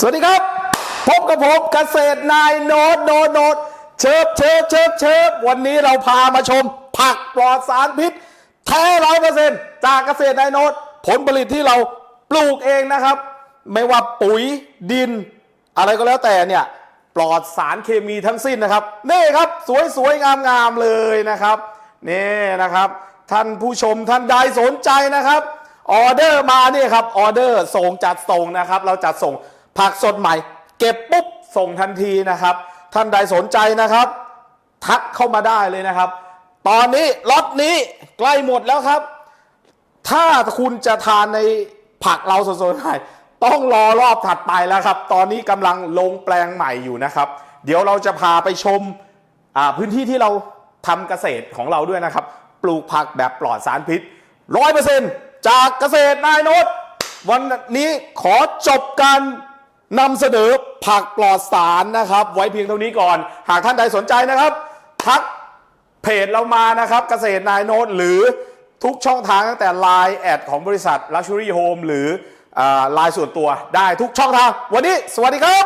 สวัสดีครับ พบกับผมเกษตรนายโนดโนดโนดเชิบเชิบเชิบเชิบวันนี้เราพามาชม ผักปลอดสารพิษ แท้ร้อยเปอร์เซ็นต์จากเกษตรนายโนดผลผลิตที่เราปลูกเองนะครับ ไม่ว่าปุ๋ยดิน อะไรก็แล้วแต่เนี่ย ปลอดสารเคมีทั้งสิ้นนะครับ นี่ครับสวยสวยงามงามๆเลยนะครับนี่นะครับ ท่านผู้ชมท่านใดสนใจนะครับออเดอร์มาเนี่ยครับออเดอร์ส่งจัดส่งนะครับ เราจัดส่ง ผักสดใหม่ เก็บปุ๊บส่งทันทีนะครับ ท่านใดสนใจนะครับ ทักเข้ามาได้เลยนะครับ ตอนนี้ล็อตนี้ใกล้หมดแล้วครับ ถ้าคุณจะทานในผักเราสดๆใหม่ต้องรอรอบถัดไปแล้วครับ ตอนนี้กำลังลงแปลงใหม่อยู่นะครับ เดี๋ยวเราจะพาไปชมพื้นที่ที่เราทำเกษตรของเราด้วยนะครับ ปลูกผักแบบปลอดสารพิษร้อยเปอร์เซ็นต์จากเกษตรนายโนตวันนี้ขอจบการ นำเสนอผักปลอดสารนะครับ ไว้เพียงเท่านี้ก่อน หากท่านใดสนใจนะครับ ทักเพจเรามานะครับ เกษตรนายโนตหรือทุกช่องทางตั้งแต่ Line แอดของบริษัท Luxury Home หรือไลน์ส่วนตัวได้ทุกช่องทาง วันนี้สวัสดีครับ